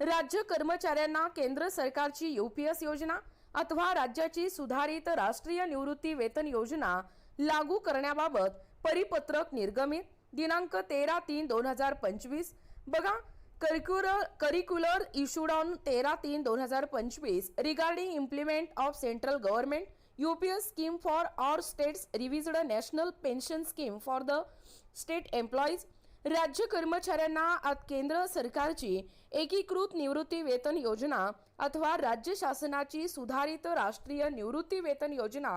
राज्य कर्मचाऱ्यांना केंद्र सरकारची यूपीएस योजना अथवा राज्याची सुधारित राष्ट्रीय निवृत्ती वेतन योजना लागू करण्याबाबत परिपत्रक निर्गमित. दिनांक तेरा तीन दोन हजार पंचवीस. बघा करिक्युलर करिक्युलर इशूड ऑन तेरा तीन दोन हजार पंचवीस regarding implement of central government UPS scheme for or states revised national pension scheme for the state employees राज्य कर्मचाऱ्यांना आत केंद्र सरकारची एकीकृत निवृत्ती वेतन योजना अथवा राज्य शासनाची सुधारित राष्ट्रीय निवृत्ती वेतन योजना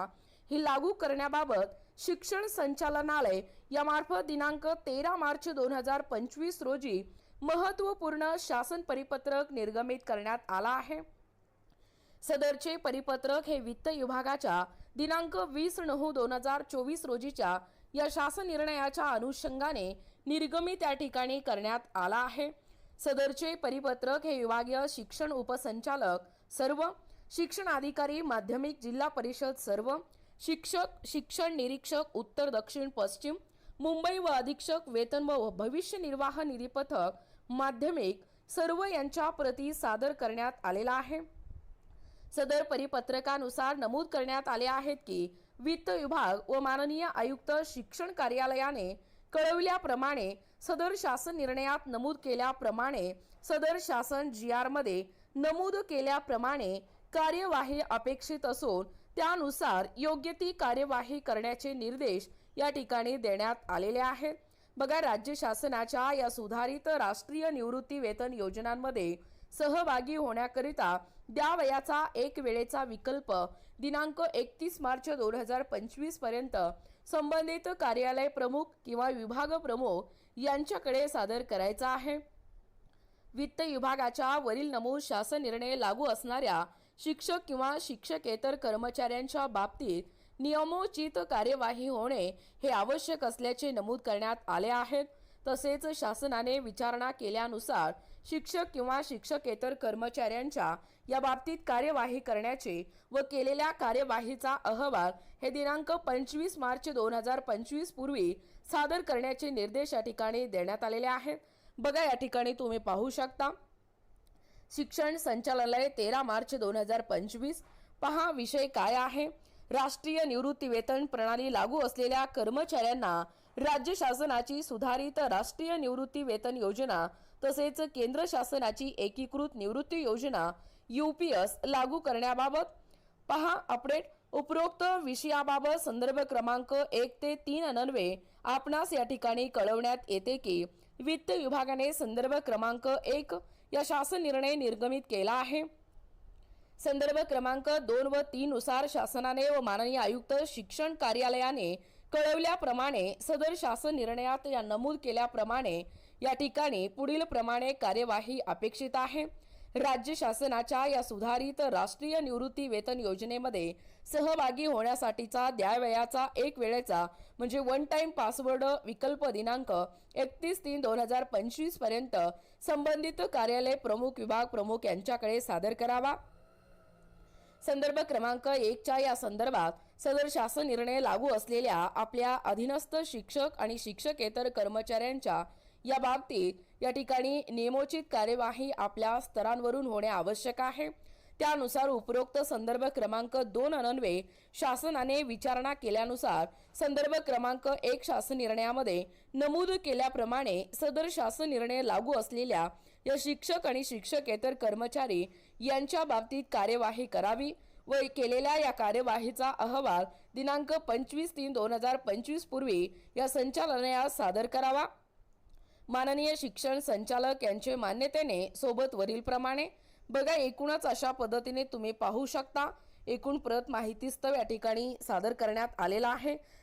ही लागू करण्याबाबत शिक्षण संचालनालय यामार्फत दिनांक तेरा मार्च दोन हजार पंचवीस रोजी महत्त्वपूर्ण शासन परिपत्रक निर्गमित करण्यात आला आहे. सदरचे परिपत्रक हे वित्त विभागाच्या दिनांक वीस नऊ दोन हजार चोवीस रोजीच्या या शासन निर्णयाच्या अनुषंगाने निर्गमित या ठिकाणी करण्यात आला आहे. सदरचे परिपत्रक हे विभागीय शिक्षण उपसंचालक सर्व शिक्षण अधिकारी माध्यमिक जिल्हा परिषद सर्व शिक्षक शिक्षण निरीक्षक उत्तर दक्षिण पश्चिम मुंबई व अधीक्षक वेतन व भविष्य निर्वाह निधी पथक माध्यमिक सर्व यांच्या प्रती सादर करण्यात आलेला आहे. सदर परिपत्रकानुसार नमूद करण्यात आले आहेत की वित्त विभाग व माननीय आयुक्त शिक्षण कार्यालयाने कळविल्याप्रमाणे सदर शासन निर्णयात नमूद केल्याप्रमाणे सदर शासन जी आरमध्ये नमूद केल्याप्रमाणे कार्यवाही अपेक्षित असून त्यानुसार योग्य ती कार्यवाही करण्याचे निर्देश या ठिकाणी देण्यात आलेले आहेत. बघा राज्य शासनाच्या या सुधारित राष्ट्रीय निवृत्ती वेतन योजनांमध्ये सहभागी होण्याकरिता द्यावयाचा एक वेळेचा विकल्प दिनांक एकतीस मार्च दोन हजार पंचवीसपर्यंत संबंधित कार्यालय प्रमुख किंवा विभाग प्रमुख यांच्याकडे सादर करायचा आहे. वित्त विभागाच्या वरील नमूद शासन निर्णय लागू असणाऱ्या शिक्षक किंवा शिक्षकेतर कर्मचाऱ्यांच्या बाबतीत नियमोचित कार्यवाही होणे हे आवश्यक असल्याचे नमूद करण्यात आले आहेत तसेच शासनाने विचारणा केल्यानुसार शिक्षक किंवा शिक्षकेतर कर्मचाऱ्यांच्या या बाबतीत कार्यवाही करण्याचे व केलेल्या कार्यवाहीचा अहवाल हे दिनांक पंचवीस मार्च दोन हजार पंचवीस पूर्वी सादर करण्याचे निर्देश या ठिकाणी देण्यात आलेले आहेत. बघा या ठिकाणी तुम्ही पाहू शकता. शिक्षण संचालनालय तेरा मार्च दोन हजार पंचवीस. पहा विषय काय आहे? राष्ट्रीय निवृत्ती वेतन प्रणाली लागू असलेल्या कर्मचाऱ्यांना राज्य शासनाची सुधारित राष्ट्रीय निवृत्ती वेतन योजना तसेच केंद्र शासनाची एकीकृत निवृत्ती योजना यूपीएस लागू करण्याबाबत पहा अपडेट. उपरोक्त विषयाबाबत संदर्भ क्रमांक एक ते तीन अनन्वे आपणास या ठिकाणी कळवण्यात येते की वित्त विभागाने संदर्भ क्रमांक एक या शासन निर्णय निर्गमित केला आहे. संदर्भ क्रमांक दोन व तीन नुसार शासनाने व माननीय आयुक्त शिक्षण कार्यालयाने कळवल्याप्रमाणे सदर शासन निर्णयात या नमूद केल्याप्रमाणे या ठिकाणी पुढील प्रमाणे कार्यवाही अपेक्षित आहे. राज्य शासनाच्या या सुधारित राष्ट्रीय निवृत्ती वेतन योजनेमध्ये सहभागी होण्यासाठीचा द्यावयाचा एक वेळेचा म्हणजे वन टाइम पासवर्ड विकल्प दिनांक एकतीस तीन दोन हजार पंचवीसपर्यंत संबंधित कार्यालय प्रमुख विभाग प्रमुख यांच्याकडे सादर करावा. संदर्भ क्रमांक एकच्या या संदर्भात सदर शासन निर्णय लागू असलेल्या आपल्या अधीनस्थ शिक्षक आणि शिक्षकेतर कर्मचाऱ्यांच्या या बाबतीत या ठिकाणी नियमोचित कार्यवाही आपल्या स्तरांवरून होणे आवश्यक आहे. त्यानुसार उपरोक्त संदर्भ क्रमांक दोन अनन्वे शासनाने विचारणा केल्यानुसार संदर्भ क्रमांक एक शासन निर्णयामध्ये नमूद केल्याप्रमाणे सदर शासन निर्णय लागू असलेल्या या शिक्षक आणि शिक्षकेतर कर्मचारी यांच्या बाबतीत कार्यवाही करावी व केलेल्या या कार्यवाहीचा अहवाल दिनांक पंचवीस तीन दोन हजार पंचवीस पूर्वी या संचालनालयास सादर करावा. माननीय शिक्षण संचालक यांचे मान्यतेने सोबत वरील प्रमाणे बघा एकूणच अशा पद्धतीने तुम्ही पाहू शकता. एकूण प्रत माहितीस्तव या ठिकाणी सादर करण्यात आलेला आहे.